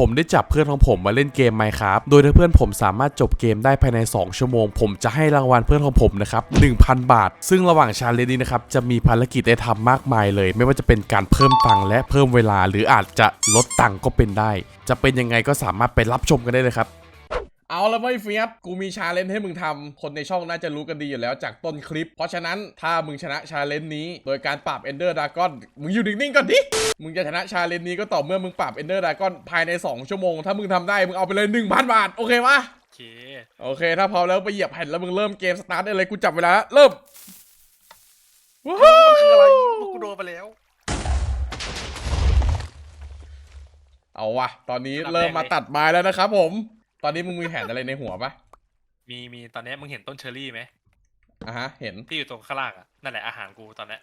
ผมได้จับเพื่อนของผมมาเล่นเกม Minecraft โดยถ้าเพื่อนผมสามารถจบเกมได้ภายใน 2 ชั่วโมง ผมจะให้รางวัลเพื่อนของผมนะครับ1,000 บาท ซึ่งระหว่างชาเลนจ์นี้นะครับจะมีภารกิจให้ทำมากมายเลย ไม่ว่าจะเป็นการเพิ่มตังค์และเพิ่มเวลา หรืออาจจะลดตังค์ก็เป็นได้ จะเป็นยังไงก็สามารถไปรับชมกันได้เลยครับ เอาละไม่เฟียสกูมีชาเลนจ์ให้มึงทำคนในช่องน่าจะรู้กันดีอยู่แล้วจากต้นคลิป เพราะฉะนั้นถ้ามึงชนะชาเลนจ์นี้ โดยการปราบ Ender Dragon มึงอยู่นิ่งๆก่อนดิ มึงจะชนะชาเลนจ์นี้ก็ต่อเมื่อมึงปราบ Ender Dragon ภายใน 2 ชั่วโมง ถ้ามึงทำได้มึงเอาไปเลย 1,000 บาท โอเคปะโอเค โอเค ถ้าพร้อมแล้วไปเหยียบแผ่นแล้วมึงเริ่มเกมสตาร์ทได้เลยกูจับเวลาแล้วเริ่มว้าวมันคืออะไรกูโดนไปแล้วเอาวะตอนนี้ลำแรกเริ่มมาเลยตัดไม้แล้วนะครับผม ตอนนี้มึงมีแผนอะไรในหัวปะมีมีตอนเนี้ยมึงเห็นต้นเชอร์รี่ไหมอะฮะ เห็นที่อยู่ตรงข้างล่างอะนั่นแหละอาหารกูตอนเนี้ย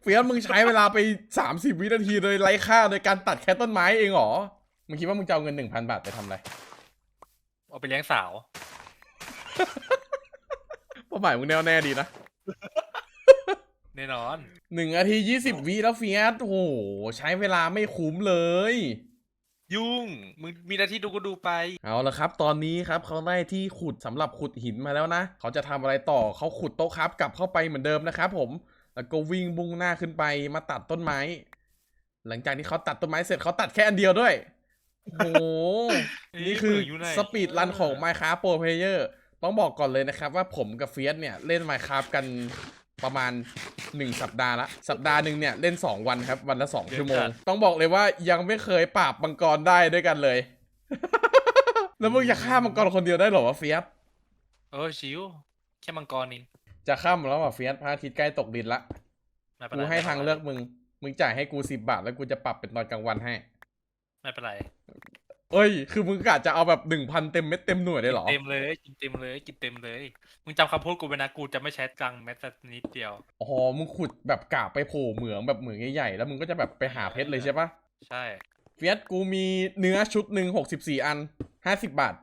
เฟียสมึงใช้เวลาไป30วินาทีโดยไร้ค่าโดยการตัดแค่ต้นไม้เองเหรอมึงคิดว่ามึงจะเอาเงิน1,000บาทไปทำอะไร เอาไปเลี้ยงสาวเป้าหมายมึงแน่วแน่ดีนะแน่นอนหนึ่งนาทียี่สิบวิแล้วเฟียสโอ้โหใช้เวลาไม่คุ้มเลย ยุ่ง มึงมีหน้าที่ดูก็ดูไป เอาละครับ ตอนนี้ครับเขาได้ที่ขุดสำหรับขุดหินมาแล้วนะเขาจะทำอะไรต่อเขาขุดโต๊ะครับ กลับเข้าไปเหมือนเดิมนะครับผม แล้วก็วิ่งบุ่งหน้าขึ้นไปมาตัดต้นไม้ หลังจากที่เขาตัดต้นไม้เสร็จเขาตัดแค่อันเดียวด้วย โอ้โห นี่คือเหมือนอยู่ไหน สปีดรันของ Minecraft Pro Player ต้องบอกก่อนเลยนะครับว่าผมกับเฟียสเนี่ย เล่น Minecraft กัน ประมาณ 1 สัปดาห์ละสัปดาห์หนึ่งเนี่ยเล่น 2 วันครับวันละ 2 ชั่วโมง ต้องบอกเลยว่ายังไม่เคยปราบมังกรได้ด้วยกันเลย แล้วมึงจะฆ่ามังกรคนเดียวได้เหรอวะเฟียสเออชิวแค่มังกรนี่จะข้ามแล้วว่ะเฟียสพระอาทิตย์ใกล้ตกดินละไม่เป็นกูไรให้ทางเลือกมึง มึงจ่ายให้กูสิบบาท แล้วกูจะปรับเป็นตอนกลางวันให้ ไม่เป็นไร เอ้ย คือมึงกะจะเอาแบบหนึ่งพันเต็มเม็ดเต็มหน่วยได้เหรอ เต็มเลยกินเต็มเลยกินเต็มเลยมึงจำคำพูดกูไว้นะกูจะไม่ใช้ตังค์แม้แต่นิดเดียวอ๋อ มึงขุดแบบกะไปโผล่เหมืองแบบเหมืองใหญ่ๆ แล้วมึงก็จะแบบไปหาเพชรเลยใช่ปะใช่เฟียสกูมีเนื้อชุดหนึ่งหกสิบสี่อันห้าสิบบาท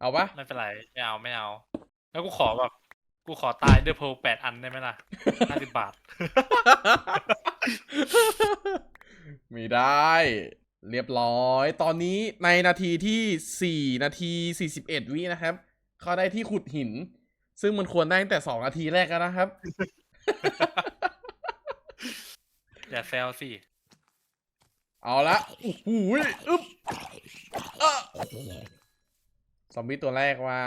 เอาปะไม่เป็นไรไม่เอาไม่เอา แล้วกูขอแบบกูขอตายด้วยเพลแปดอันได้ไหมล่ะห้าสิบบาท มีได้ เรียบร้อย ตอนนี้ในนาทีที่สี่นาทีสี่สิบเอ็ดวินะครับ เขาได้ที่ขุดหิน ซึ่งมันควรได้ตั้งแต่สองนาทีแรกแล้วนะครับ อย่าแซวสิ เอาละโอ้โหอึ๊บอะซอมบี้ตัวแรกว่า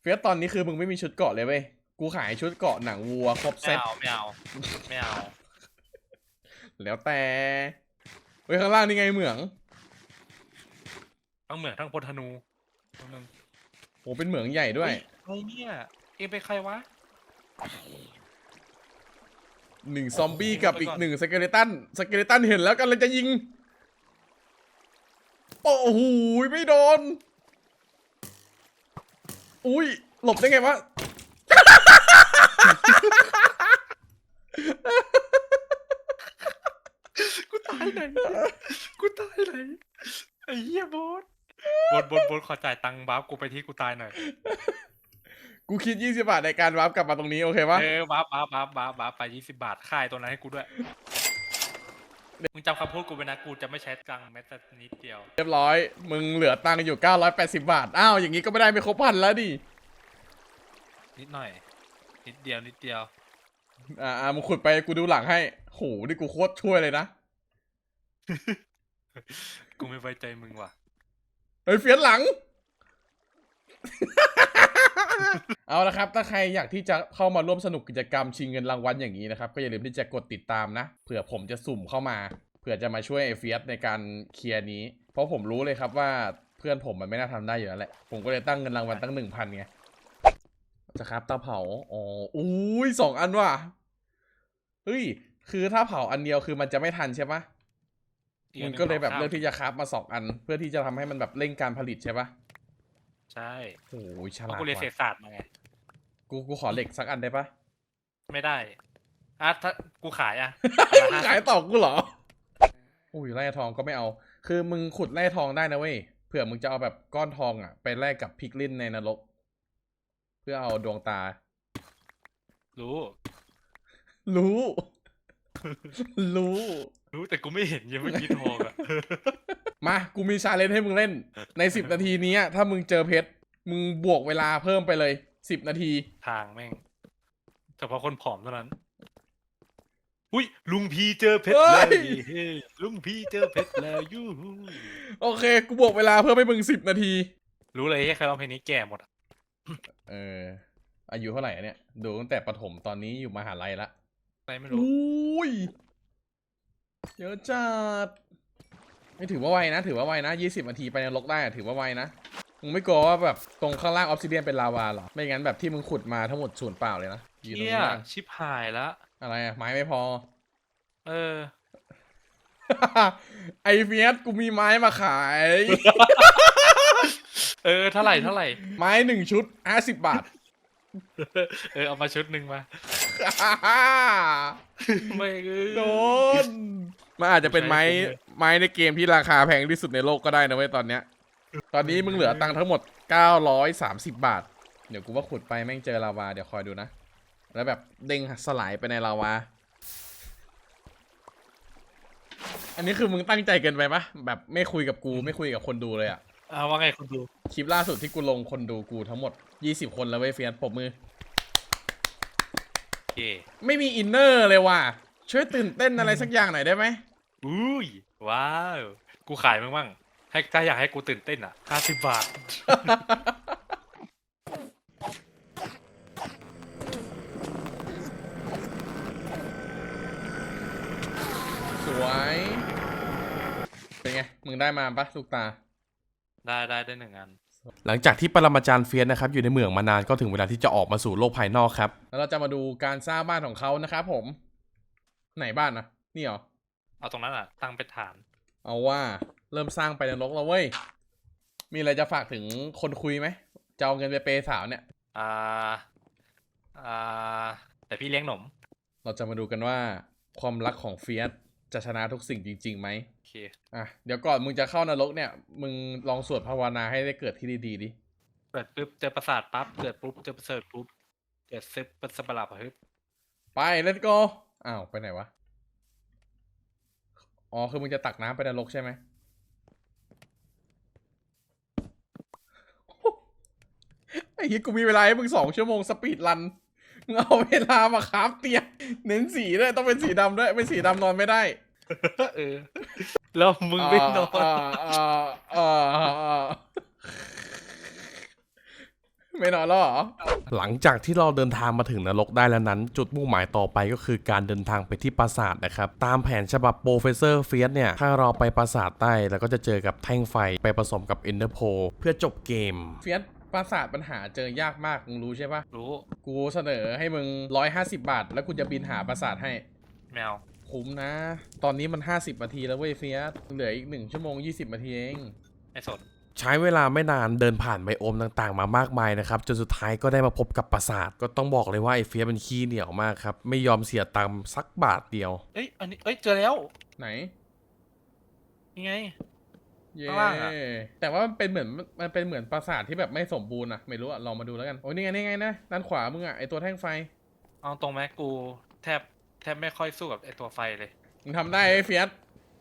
เฟียสตอนนี้คือมึงไม่มีชุดเกราะเลยเว้ย กูขายชุดเกราะหนังวัวครบไม่เซ็ตเอาไม่เอาไม่เอาแล้วแต่เฮ้ยข้างล่างนี่ไงเหมืองทั้งเหมืองทั้งพลธนูทั้งนึงโหเป็นเหมืองใหญ่ด้วยเฮ้ยอะไรเนี่ยเองเป็นใครวะ หนึ่งซอมบี้กับอีกหนึ่งสเกเลตันสเกเลตันเห็นแล้วกันเลยจะยิง โอ้โหไม่โดน อุ้ยหลบได้ไงวะ กูตายไหนกูตายไหนไอ้เหี้ยบอสบนบนบนขอจ่ายตังค์บัฟกูไปที่กูตายหน่อยกูคิด20บาทในการวาร์ปกลับมาตรงนี้โอเคปะเออบัฟบัฟบัฟบัฟบัฟไปยี่สิบบาทค่ายตัวนั้นให้กูด้วยมึงจำคำพูดกูไว้นะกูจะไม่ใช้ตังค์แม้แต่นิดเดียว เรียบร้อย มึงเหลือตังค์อยู่ 980 บาท อ้าว อย่างนี้ก็ไม่ได้ไม่ครบพันแล้วดิ นิดหน่อย นิดเดียวนิดเดียว อ่าอ่ามึงขุดไปกูดูหลังให้โหนี่กูโคตรช่วยเลยนะ กูไม่ไว้ใจมึงว่ะเฮ้ยเฟียนหลัง เอาละครับ ถ้าใครอยากที่จะเข้ามาร่วมสนุกกิจกรรมชิงเงินรางวัลอย่างนี้นะครับ ก็อย่าลืมที่จะกดติดตามนะเผื่อผมจะสุ่มเข้ามาเผื่อจะมาช่วยไอเฟียสในการเคลียร์นี้ เพราะผมรู้เลยครับว่าเพื่อนผมมันไม่น่าทำได้อยู่แล้วแหละ ผมก็เลยตั้งเงินรางวัลตั้งหนึ่งพันไง จะครับเตาเผา อ๋อ อุ้ยสองอันว่ะ เฮ้ย คือถ้าเผาอันเดียวคือมันจะไม่ทันใช่ปะอีกอัมึนงหนึ่งก็เลยแบบของข้าวเลือกที่จะคราฟมาสองอัน เพื่อที่จะทำให้มันแบบเร่งการผลิตใช่ปะใช่โอ้ยฉเพลาราะดกูเรียนเศรษว่ะฐศาสตร์มาไง กูกูขอเหล็กสักอันได้ปะไม่ได้อะถ้ากูขายอะขายต่อกูเหรอ อุ้ยแร่ทองก็ไม่เอา คือมึงขุดแร่ทองได้นะเว้ย เผื่อมึงจะเอาแบบก้อนทองอะ ไปแลกกับพิกลินในนรกเพื่อเอาดวงตา รู้ รู้ รู้ รู้แต่กูไม่เห็นยังไม่อกี้ทองอะมา กูมีชาเลนจ์ให้มึงเล่น ในสิบนาทีนี้อะถ้ามึงเจอเพชร มึงบวกเวลาเพิ่มไปเลยสิบนาที ทางแม่งเฉพาะคนผอมเท่านั้นอุ้ยลุงพีเจอเพชรเฮ้แล้วยเฮ้ยลุงพีเจอเพชรแล้วยูหูโอเค กูบวกเวลาเพิ่มให้มึงสิบนาที รู้เลยแค่ใครร้องเพลงนี้แก่หมดอะ เออ อายุเท่าไหร่อะเนี่ย ดูตั้งแต่ประถมตอนนี้อยู่มหาลัยละอะไรไม่รู้อุ้ยเยอะจัดไม่ถือว่าไวนะ ถือว่าไวนะยี่สิบนาทีไปนรกได้อะถือว่าไวนะ มึงไม่กลัวว่าแบบตรงข้างล่างออฟซิเดียนเป็นลาวาเหรอ ไม่งั้นแบบที่มึงขุดมาทั้งหมดสูญเปล่าเลยนะยืนตรงเฮีนี้ยนะชิบหายละ อะไรอะไม้ไม่พอ เออ ไอเฟียสกูมีไม้มาขาย เออเท่าไหร่เท่าไหร่ ไม้หนึ่งชุดห้าสิบบาท เออเอามาชุดหนึ่งมาไม่เออ โดน มันอาจจะเป็นไม้ใช้คุ้มเลยไม้ในเกมที่ราคาแพงที่สุดในโลกก็ได้นะเว้ยตอนเนี้ย ตอนนี้มึงเหลือตังค์ทั้งหมด 930 บาท เดี๋ยวกูว่าขุดไปแม่งเจอลาวา เดี๋ยวคอยดูนะ แล้วแบบเด้งสลายไปในลาวา อันนี้คือมึงตั้งใจเกินไปปะแบบไม่คุยกับกูไม่คุยกับคนดูเลยอะ อ่าว่าไงคุณดู คลิปล่าสุดที่กูลงคนดูกูทั้งหมด 20 คนแล้วเว้ยเฟียนปรบมือ เย่ไม่มีอินเนอร์เลยว่ะ ช่วยตื่นเต้นอะไรสักอย่างหน่อยได้ไหม อุ้ย ว้าว กูขายมึงบ้างให้ถ้าอยากให้กูตื่นเต้นอะห้าสิบบาท สวย เป็นไง มึงได้มาปะลูกตา ได้ได้ได้หนึ่งอัน หลังจากที่ปรมาจารย์เฟียสนะครับอยู่ในเมืองมานานก็ถึงเวลาที่จะออกมาสู่โลกภายนอกครับ แล้วเราจะมาดูการสร้างบ้านของเขานะครับผม ไหนบ้านนะนี่เหรอ เอาตรงนั้นอะ ตั้งเป็นฐาน เอาว่าเริ่มสร้างไปนรกแล้วเว้ย มีอะไรจะฝากถึงคนคุยไหมจะเอาเงินไปเปย์สาวเนี่ย อ่า อ่า แต่พี่เลี้ยงหนม เราจะมาดูกันว่าความรักของเฟียสจะชนะทุกสิ่งจริงๆไหมโอเคอะเดี๋ยวก่อนมึงจะเข้านรกเนี่ย มึงลองสวดภาวนาให้ได้เกิดที่ดีๆดิเปิดปุ๊บเจอประสาทปั๊บเกิดปุ๊บเจอประเสริฐปุ๊บเกิดซึบเป็นสปาราฮึบไป let's go อ้าวไปไหนวะอ๋อคือมึงจะตักน้ำไปนรกใช่ไหมไอ้เหี้ยกูมีเวลาให้มึงสองชั่วโมงสปีดรันมึงเอาเวลามาคราฟเตียงเน้นสีด้วยต้องเป็นสีดำด้วยไม่สีดำนอนไม่ได้ เออ แล้วมึงไม่นอนอ่าอ่าอ่าอ่าอ่าไม่นอนแล้วเหรอ หลังจากที่เราเดินทางมาถึงนรกได้แล้วนั้น จุดมุ่งหมายต่อไปก็คือการเดินทางไปที่ปราสาทนะครับ ตามแผนฉบับโปรเฟสเซอร์เฟียสเนี่ย ถ้าเราไปปราสาทใต้แล้วก็จะเจอกับแท่งไฟไปผสมกับเอนเดอร์โพเพื่อจบเกม เฟียสปราสาทปัญหาเจอยากมากมึงรู้ใช่ปะรู้ กูเสนอให้มึง150บาท แล้วกูจะบินหาปราสาทให้แมว คุ้มนะ ตอนนี้มัน 50นาทีแล้วเว้ยเฟียสเหลืออีก 1 ชั่วโมง 20นาทีเองไม่สนใช้เวลาไม่นานเดินผ่านไบโอมต่างๆ มามากมายนะครับ จนสุดท้ายก็ได้มาพบกับปราสาท ก็ต้องบอกเลยว่าไอ้เฟียสเป็นขี้เหนียวมากครับ ไม่ยอมเสียตังค์สักบาทเดียว เอ้ย อันนี้ เอ้ย เจอแล้วไหนยังไง เย้ข้างล่างอะ แต่ว่ามันเป็นเหมือนมันเป็นเหมือนปราสาทที่แบบไม่สมบูรณ์อะไม่รู้อะลองมาดูแล้วกัน โอ้ยนี่ไงนี่ไงนะด้านขวามึงอะไอตัวแท่งไฟ เอาตรงไหมกูแทบแทบไม่ค่อยสู้กับไอตัวไฟเลย มึงทำได้ไอ้เฟียส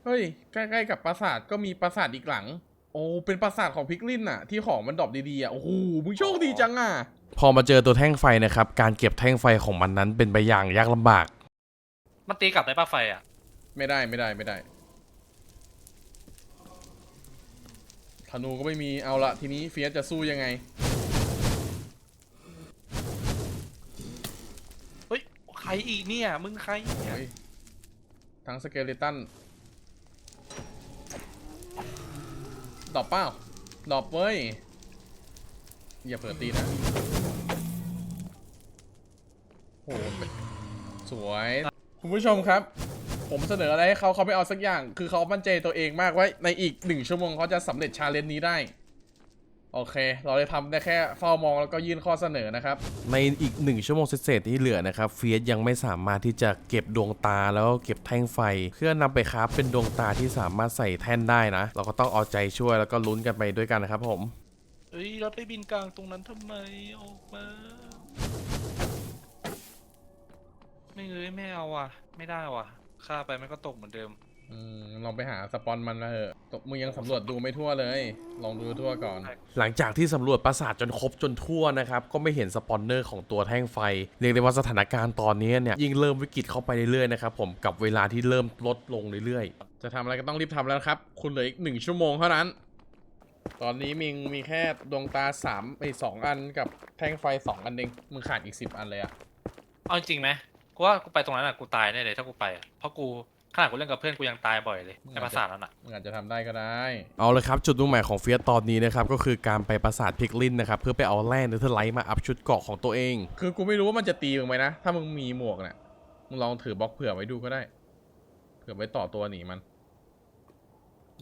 เฮ้ย ใกล้ๆกับปราสาทก็มีปราสาทอีกหลัง โอ้ เป็นปราสาทของพิกลินอะที่ของมันดรอปดีๆอะโอ้โห มึงโชคดีจังอะพอมาเจอตัวแท่งไฟนะครับ การเก็บแท่งไฟของมันนั้นเป็นไปอย่างยากลำบาก มันตีกลับได้ป่ะไฟอะ ไม่ได้ไม่ได้ไม่ได้ธนูก็ไม่มี เอาละทีนี้เฟียสจะสู้ยังไง เฮ้ย ใค รอีกเนี่ย มึงใครเนี่ยทั้งสเกเลตันดอปเป้าดอปเว้ย อย่าเผลอตีนะโหสวย คุณผู้ชมครับ ผมเสนออะไรให้เขาเขาไม่เอาสักอย่าง คือเขามั่นใจตัวเองมากว่าในอีกหนึ่งชั่วโมงเขาจะสำเร็จชาเลนจ์นี้ได้ โอเค เราเลยทำได้แค่เฝ้ามองแล้วก็ยื่นข้อเสนอนะครับ ในอีกหนึ่งชั่วโมงเศษๆที่เหลือนะครับเฟียสยังไม่สามารถที่จะเก็บดวงตาแล้วก็เก็บแท่งไฟ เพื่อนำไปคราฟเป็นดวงตาที่สามารถใส่แท่นได้นะ เราก็ต้องเอาใจช่วยแล้วก็ลุ้นกันไปด้วยกันนะครับผมเฮ้ยเราไปบินกลางตรงนั้นทำไมออกมา ไม่เอ้ยไม่เอาว่ะ ไม่ได้ว่ะค่าไปมันก็ตกเหมือนเดิม อืมลองไปหาสปอนมันมาเถอะตมึงยังสำรวจดูไม่ทั่วเลย ลองดูทั่วก่อน หลังจากที่สำรวจปราสาทจนครบจนทั่วนะครับ ก็ไม่เห็นสปอนเนอร์ของตัวแท่งไฟ เรียกได้ว่าสถานการณ์ตอนนี้เนี่ยยิ่งเริ่มวิกฤตเข้าไปเรื่อยๆนะครับผมกับเวลาที่เริ่มลดลงเรื่อยจะทำอะไรก็ต้องรีบทำแล้วนะครับ คุณเหลืออีกหนึ่งชั่วโมงเท่านั้น ตอนนี้มิงมีแค่ดวงตาสามไอ้สองอันกับแท่งไฟสองอันเองมึงขาดอีกสิบอันเลยอะเอาจริงไหมกูว่ากูไปตรงนั้นอะกูตายแน่เลยถ้ากูไปอะเพราะกู ขนาดกูเล่นกับเพื่อนกูยังตายบ่อยเลยในภาษาทนั้นอะมึงอาจจะทำได้ก็ได้ๆเอาเลยครับ จุดมุ่งหมายของเฟียสตอนนี้นะครับ ก็คือการไปปราสาทพิกลินนะครับ เพื่อไปเอาแร่เนเธอร์ไลท์มาอัพชุดเกราะของตัวเอง คือกูไม่รู้ว่ามันจะตีมึงไหมนะ ถ้ามึงมีหมวกเนี่ยมึงลองถือบล็อกเผื่อไว้ดูก็ได้ เผื่อไว้ต่อตัวหนีมัน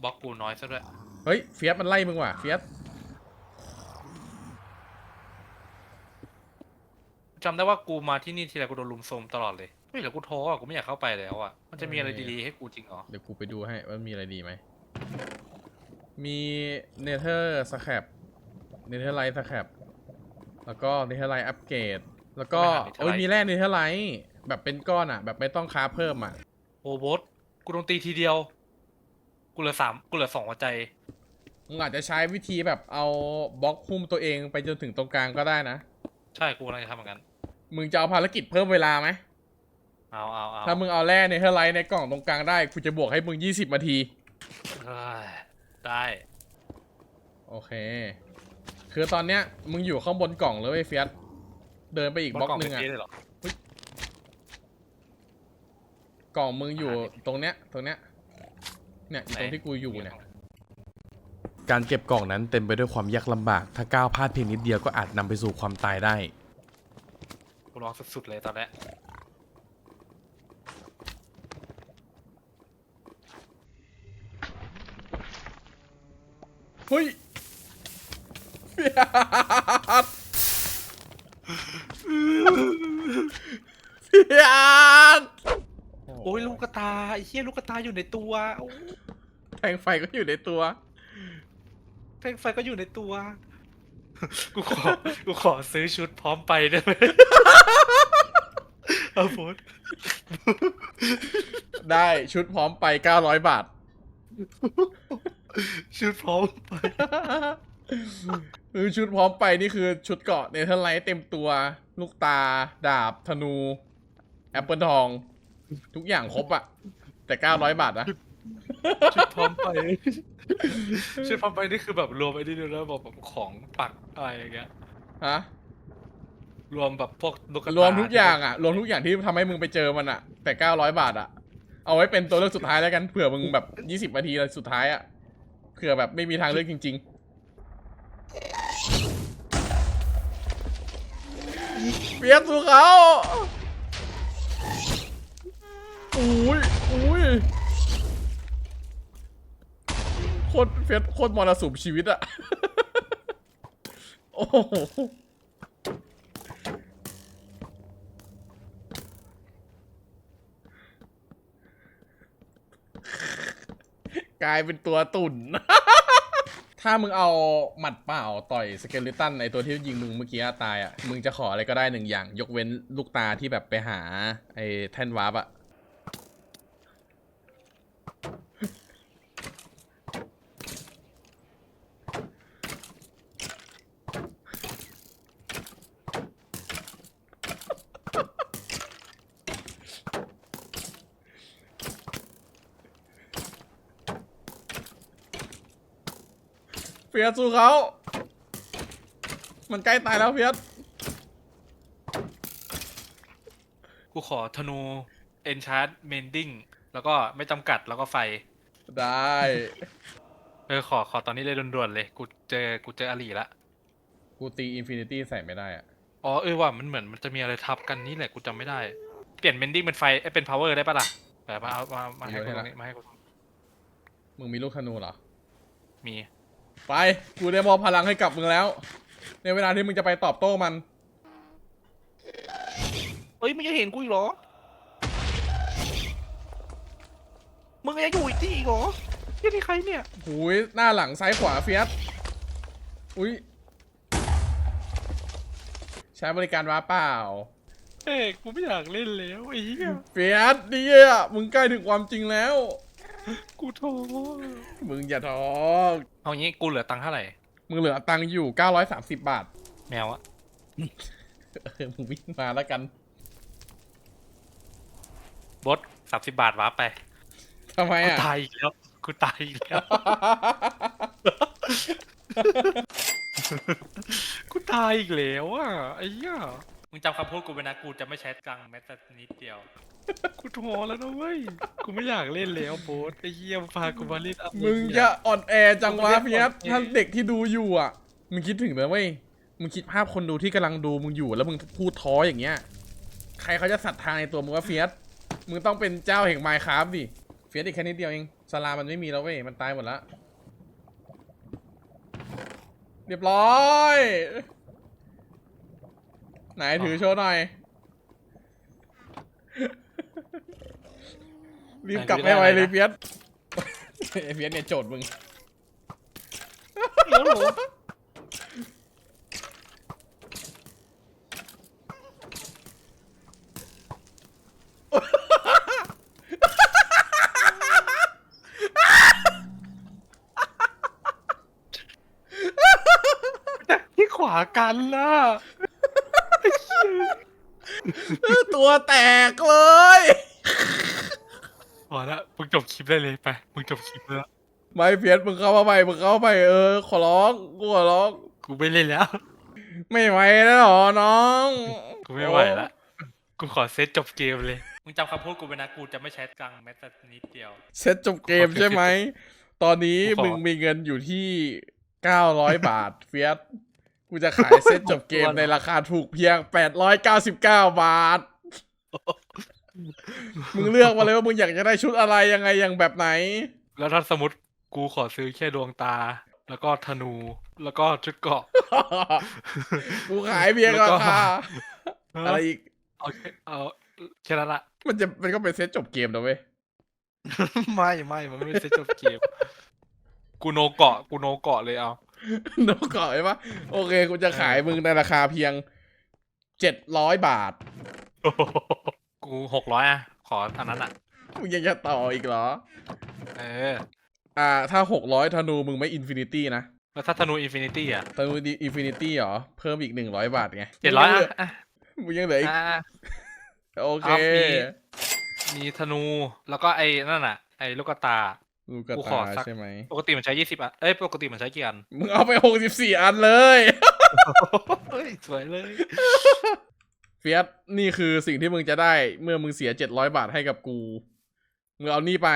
บล็อกกูน้อยซะด้วยเฮ้ยเฟียสมันไล่มึงว่ะเฟียสจำได้ว่ากูมาที่นี่ทีไรกูโดนลุมโทรมตลอดเลยเฮ้ยแล้วกูท้ออะกูไม่อยากเข้าไปแล้วอะมันจะมีอะไรดีๆให้กูจริงเหรอเดี๋ยวกูไปดูให้ว่ามีอะไรดีไหม มีเนเธอร์สแครปเนเธอร์ไลท์สแครปแล้วก็เนเธอร์ไลท์อัปเกรด แล้วก็โอ้ยมีแร่เนเธอร์ไลท์แบบเป็นก้อนอะ แบบไม่ต้องค้าเพิ่มอะ โอ้บอสกูโดนตีทีเดียว กูเหลือสามกูเหลือสองหัวใจมึงอาจจะใช้วิธีแบบเอาบล็อกหุ้มตัวเองไปจนถึงตรงกลางก็ได้นะ ใช่กูกำลังจะทำเหมือนกัน มึงจะเอาภารกิจเพิ่มเวลาไหม เอาเอาเอาถ้ามึงเอาแร่เนเธอร์ไลท์ในกล่องตรงกลางได้กูจะบวกให้มึง 20นาทีเฮ้ยได้โอเค คือตอนเนี้ยมึงอยู่ข้างบนกล่องเลยเว้ยเฟียสเดินไปอีกบล็อกหนึ่งเป็อะเจ๊เลยเหรอกล่องมึงอยู่ตรงเนี้ยตรงเนี้ยเนี่ยอยู่ตรงที่กูอยู่เนี่ย การเก็บกล่องนั้นเต็มไปด้วยความยากลำบาก ถ้าก้าวพลาดเพียงนิดเดียวก็อาจนำไปสู่ความตายได้ กูร้องสุดๆเลยตอนเนี้ย เฮ้ยเฟียสเฟียสโอ้ยลูกกระตาไอ้เหี้ยลูกกระตาอยู่ในตัวโอ้ยแทงไฟก็อยู่ในตัว แท่งไฟก็อยู่ในตัว กูขอ กูขอซื้อชุดพร้อมไปได้ไหมเอาโพสได้ชุดพร้อมไป 900 บาท ชุดพร้อมไปคือชุดพร้อมไปนี่คือชุดเกราะเนเธอร์ไลท์เต็มตัว ลูกตา ดาบ ธนู แอปเปิลทอง ทุกอย่างครบอะแต่900บาทนะชุดพร้อมไปชุดพร้อมไปนี่คือแบบรวมไอ้นี่ด้วยนะแบบแบบของปักอะไรอย่างเงี้ยฮะรวมแบบพวกลูกกระตารวมทุกอย่างอะรวมทุกอย่างที่ทำให้มึงไปเจอมันอะแต่900บาทอะเอาไว้เป็นตัวเลือกสุดท้ายแล้วกันเผื่อมึงแบบ20นาทีสุดท้ายอะเผื่อแบบไม่มีทางเลือกจริง ๆ เปียกสู่เขาอุ้ยอุ้ยโคตรเฟียสโคตรมรสุมชีวิตอะโอ้โหกลายเป็นตัวตุ่น ถ้ามึงเอาหมัดเปล่าต่อยสเกลิตันในตัวที่ยิงมึงเมื่อกี้ตายอะ มึงจะขออะไรก็ได้หนึ่งอย่าง ยกเว้นลูกตาที่แบบไปหาไอ้แท่นวาร์ปอะ ยสสู้เขา มันใกล้ตายแล้วเฟียสกูขอธนูเอนชาร์ดเมนดิ้งแล้วก็ไม่จำกัดแล้วก็ไฟ ได้ เออขอขอตอนนี้เลยด่วนๆเลย กูเจอกูเจออาลีละ กูตีอินฟินิตี้ใส่ไม่ได้อะอ๋อเออว่ามันเหมือนมันจะมีอะไรทับกันนี่แหละกูจำไม่ได้ เปลี่ยนเมนดิ้งเป็นไฟเอ้ยเป็นพาวเวอร์ได้ปะล่ะแบบมาเอามามาให้กูตรงนี้มาให้กู มึงมีลูกธนูเหรอ มี ไป กูได้มอบพลังให้กับมึงแล้ว ในเวลาที่มึงจะไปตอบโต้มันเอ้ยมึงยังเห็นกูอีกเหรอ มึงยังอยู่อีกที่อีกเหรอที่นี่ใครเนี่ย หูย หน้าหลังซ้ายขวาเฟียสอุ้ย ใช้บริการว้าเปล่า เอ้ยกูไม่อยากเล่นแล้วไอ้เหี้ยเฟียสเนี่ยมึงใกล้ถึงความจริงแล้ว กูท้อมึงอย่าท้อ เอางี้กูเหลือตังค์เท่าไหร่มึงเหลือตังค์อยู่ 930 บาท แมวอะเออมึงวิ่งมาแล้วกันบดสามสิบบาทวาร์ปไปทำไมกูอะ ตายอีกแล้วกูตายอีกแล้วกูตายอีกแล้วอะไอ้เหี้ยมึงจำคำพูดกูไว้นะกูจะไม่ใช้ตังค์แม้แต่นิดเดียว กูท้อแล้วนะเว้ย กูไม่อยากเล่นแล้วโบสไอ้เหี้ยมึงพากูมาเล่นอะไรมึงเนี่ยจะอ่อนแอจังวะมึงเฟียสอ่อนแอถ้าเด็กที่ดูอยู่อะ มึงคิดถึงนะเว้ย มึงคิดภาพคนดูที่กำลังดูมึงอยู่แล้วมึงพูดท้ออย่างเงี้ย ใครเขาจะศรัทธาในตัวมึงว่าเฟียสมึงต้องเป็นเจ้าแห่งไมค์ครับดิ เฟียสอีกแค่นิดเดียวเองสลามันไม่มีแล้วเว้ย มันตายหมดละ เรียบร้อย ไหนถือโชว์หน่อย รีบกลับให้ไวเลยเฟียสไอเฟียสเนี่ยโจทย์มึงแล้วเหรอแต่ที่ขวากันล่ะตัวแตกเลยพ อละมึงจบคลิปได้เลยไป มึงจบคลิปแล้วไม่เพียสมึงเข้ามาใหม่มึงเข้ามาใหม่เออ ขอร้องกูขอร้อง กูไม่เล่นแล้ว ไม่ไหวแล้วเหรอน้องกูไม่ไหวละกูขอเซตจบเกมเลย มึงจำคำพูดกูไว้นะ กูจะไม่ใช้ตังค์แม้แต่นิดเดียว เซตจบเกมใช่ไหม ตอนนี้กูขอมึงมีเงินอยู่ที่900บาทเฟียสกูจะขายเซตจบเกมในราคาถูกเพียง899บาท มึงเลือกมาเลยว่ามึงอยากจะได้ชุดอะไรยังไงอย่างแบบไหน แล้วถ้าสมมติกูขอซื้อแค่ดวงตา แล้วก็ธนูแล้วก็ชุดเกราะกูขายเพียงราคาอะไรอีกเอาแค่เอาแค่นั้นละมันจะมันก็เป็นเซตจบเกมนะเว้ยไม่ไม่มันไม่ใช่เซตจบเกมกูโนเกาะกูโนเกาะเลยเอานกเกาะใช่ปะโอเคกูจะขายมึงในราคาเพียงเจ็ดร้อยบาท กูหกร้อยอะ ขออันนั้นอะ มึงยังจะต่ออีกเหรอ เออ อ่า ถ้าหกร้อยธนูมึงไม่อินฟินิตี้นะแล้วถ้าธนูอินฟินิตี้อะธนูอินฟินิตี้เหรอ เพิ่มอีกหนึ่งร้อยบาทไงเจ็ดร้อยอะอะมึงยังเหลืออีก อะ โอเคเอามี มีธนูแล้วก็ไอ้นั่นอะ ไอ้ลูกกระตา ลูกกระกูขอตาสัก ใช่ไหม ปกติมันใช้ยี่สิบอะ เอ้ยปกติมันใช้กี่อันมึงเอาไปหกสิบสี่อันเลย เฮ้ยสวยเลย เฟียสนี่คือสิ่งที่มึงจะได้ เมื่อมึงเสียเจ็ดร้อยบาทให้กับกู มึงเอานี่ไป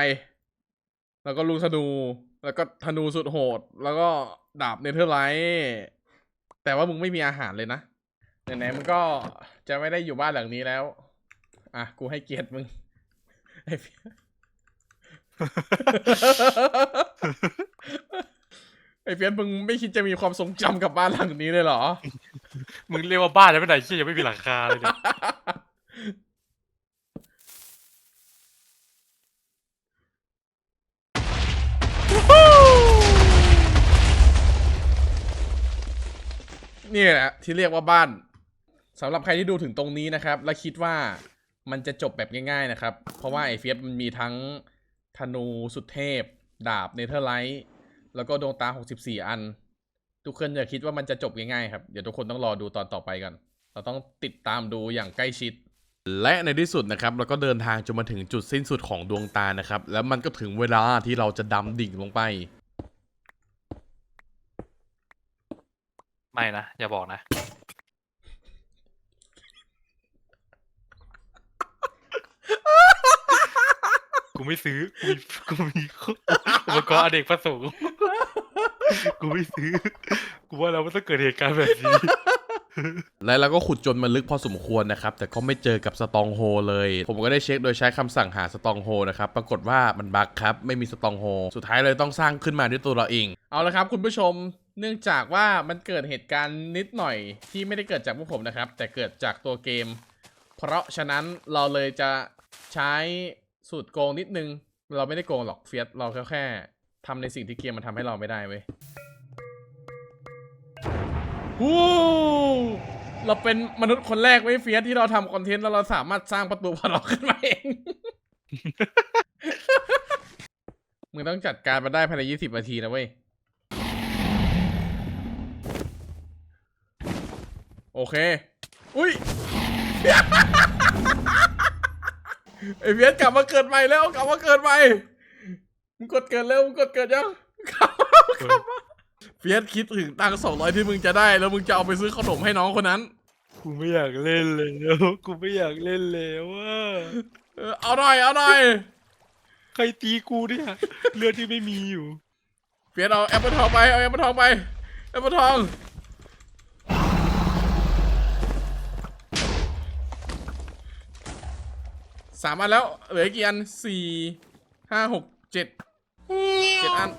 แล้วก็ลูกธนู แล้วก็ธนูสุดโหด แล้วก็ดาบเนเธอร์ไลท์แต่ว่ามึงไม่มีอาหารเลยนะไหนๆมึงก็จะไม่ได้อยู่บ้านหลังนี้แล้ว อะ กูให้เกียรติมึงไอ้เฟียส ไอ้เฟียสมึงไม่คิดจะมีความทรงจำกับบ้านหลังนี้เลยเหรอ มึงเรียกว่าบ้านแล้วไม่ได้ที่ยังไม่มีหลังคาเลยเนี่ยนี่แหละที่เรียกว่าบ้านสำหรับใครที่ดูถึงตรงนี้นะครับ และคิดว่ามันจะจบแบบง่าย ๆ นะครับ เพราะว่าไอเฟียสมันมีทั้งธนูสุดเทพ ดาบเนเธอร์ไลท์ แล้วก็ดวงตา64อัน ทุกคนอย่าคิดว่ามันจะจบง่ายๆครับ เดี๋ยวทุกคนต้องรอดูตอนต่อไปกัน เราต้องติดตามดูอย่างใกล้ชิด และในที่สุดนะครับเราก็เดินทางจนมาถึงจุดสิ้นสุดของดวงตานะครับ แล้วมันก็ถึงเวลาที่เราจะดำดิ่งลงไป ไม่นะ อย่าบอกนะ กูไม่ซื้อ กูมีกูมีอุปกรณ์อเนกประสงค์กูไม่ซื้อ กูว่าเราไม่ต้องเกิดเหตุการณ์แบบนี้ และเราก็ขุดจนมันลึกพอสมควรนะครับ แต่ก็ไม่เจอกับสตองโฮเลย ผมก็ได้เช็คโดยใช้คำสั่งหาสตองโฮนะครับ ปรากฏว่ามันบั๊กครับ ไม่มีสตองโฮ สุดท้ายเลยต้องสร้างขึ้นมาด้วยตัวเราเอง เอาละครับคุณผู้ชม เนื่องจากว่ามันเกิดเหตุการณ์นิดหน่อยที่ไม่ได้เกิดจากพวกผมนะครับ แต่เกิดจากตัวเกม เพราะฉะนั้นเราเลยจะใช้ สูตรโกงนิดนึง เราไม่ได้โกงหรอกเฟียสเราแค่แค่ทำในสิ่งที่เกมมันทำให้เราไม่ได้เว้ยวู้เราเป็นมนุษย์คนแรกไม่เฟียสที่เราทำคอนเทนต์แล้วเราสามารถสร้างประตูพอลอกขึ้นมาเอง มึงต้องจัดการมันได้ภายในยี่สิบนาทีนะเว้ย โอเค อุ้ย ไอเฟียสกลับมาเกิดใหม่แล้วกลับมาเกิดใหม่มึงกดเกิดแล้วมึงกดเกิดยังกลับมากลับมาเฟียสคิดถึงตังค์สองร้อยที่มึงจะได้ แล้วมึงจะเอาไปซื้อขนมให้น้องคนนั้นกูไม่อยากเล่นแล้วกูไม่อยากเล่นแล้วว่าเออเอาหน่อยเอาหน่อยใครตีกูเนี่ยเลือดที่ไม่มีอยู่เฟียสเอาแอปเปิลทองไปเอาแอปเปิลทองไปแอปเปิลทอง สามอันแล้ว เหลืออีกกี่อันสี่ห้าหกเจ็ดเจ็ดอัน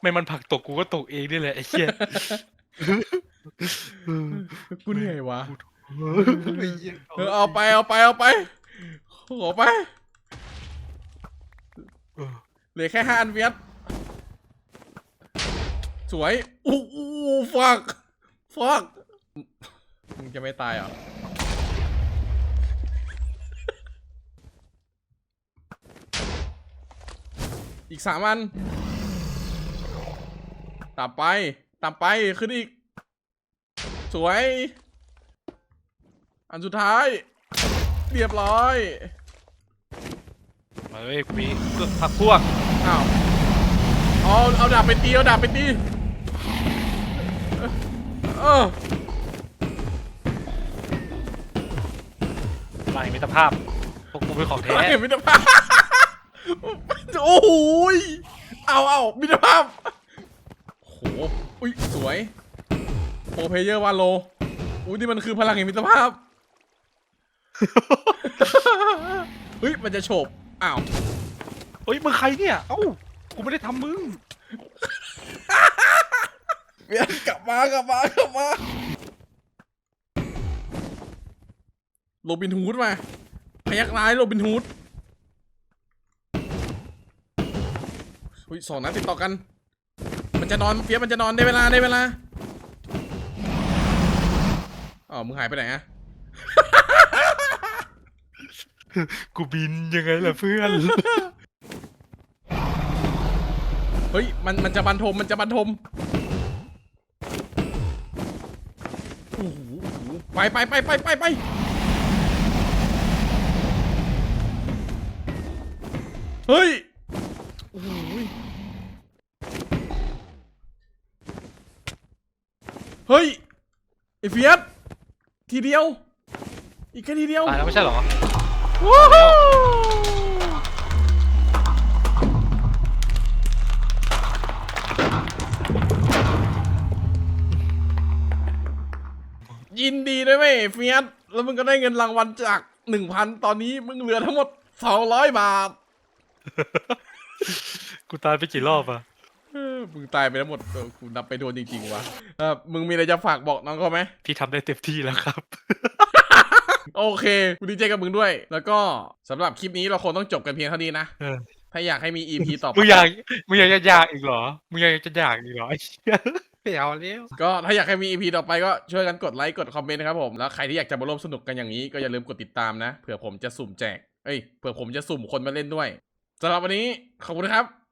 ไม่มันผลักตกกูก็ตกเองนี่แหละไอ้เหี้ยกูเหนื่อยวะไอ้เหี้ยเออเอาไปเอาไปเอาไปขอไปเออเหลือแค่ห้าอันเวียด สวยอู้อู้ฟักฟักมึงจะไม่ตายเหรออีกสามอันตามไปตามไปขึ้นอีก สวย อันสุดท้าย เรียบร้อย มาเว้ยกูมีผักพวกอ้าว เอาเอาดาบไปตีเอาดาบไปตีเออมาเห็นมิตรภาพพวกกูเป็นของแท้ เห็นมิตรภาพโอ้โหยเอาเอามิตรภาพโหอุ้ยสวยโปรเพเยอร์วาโลอุ้ยนี่มันคือพลังแห่งมิตรภาพเฮ้ยมันจะโฉบอ้าวเฮ้ยมึงใครเนี่ย เอ้า กูไม่ได้ทำมึงเวียนกลับมากลับมากลับมาโรบินฮูดมาพยักร้ายโรบินฮูดอุ้ยสองนัดติดต่อกัน มันจะนอนเฟียสมันจะนอนได้เวลาได้เวลาอ๋อมึงหายไปไหนอะกูบินยังไงล่ะเพื่อน เฮ้ย มัน มันจะบันทม มันจะบันทมโอ้โหโอ้โหไปไปไปไปไปไปเฮ้ยโอ้โหเฮ้ยไอเฟียสทีเดียว อีกแค่ทีเดียว ตายแล้วไม่ใช่เหรอ วู้ฮู้ ยินดีด้วยเว้ยเฟียสแล้วมึงก็ได้เงินรางวัลจากหนึ่งพันตอนนี้มึงเหลือทั้งหมดสองร้อยบาทกูตายไปกี่รอบอะเออมึงตายไปทั้งหมดเออกูนับไปโดนจริงๆวะเออมึงมีอะไรจะฝากบอกน้องเขาไหม พี่ทำได้เต็มที่แล้วครับ โอเคกูดีใจกับมึงด้วย แล้วก็สำหรับคลิปนี้เราคงต้องจบกันเพียงเท่านี้นะ เออ ถ้าอยากให้มี EP ต่อไป มึงอยากมึงอยากจะอยากอีกเหรอ มึงอยากจะอยากอีกเหรอไอ้เหี้ย ไม่เอาแล้วก็ถ้าอยากให้มี EP ต่อไปก็ช่วยกันกดไลค์กดคอมเมนต์นะครับผมแล้วใครที่อยากจะมาร่วมสนุกกันอย่างนี้ก็อย่าลืมกดติดตามนะเผื่อผมจะสุ่มแจกเอ้ยเผื่อผมจะสุ่มคนมาเล่นด้วยสำหรับวันนี้ขอบคุณครับ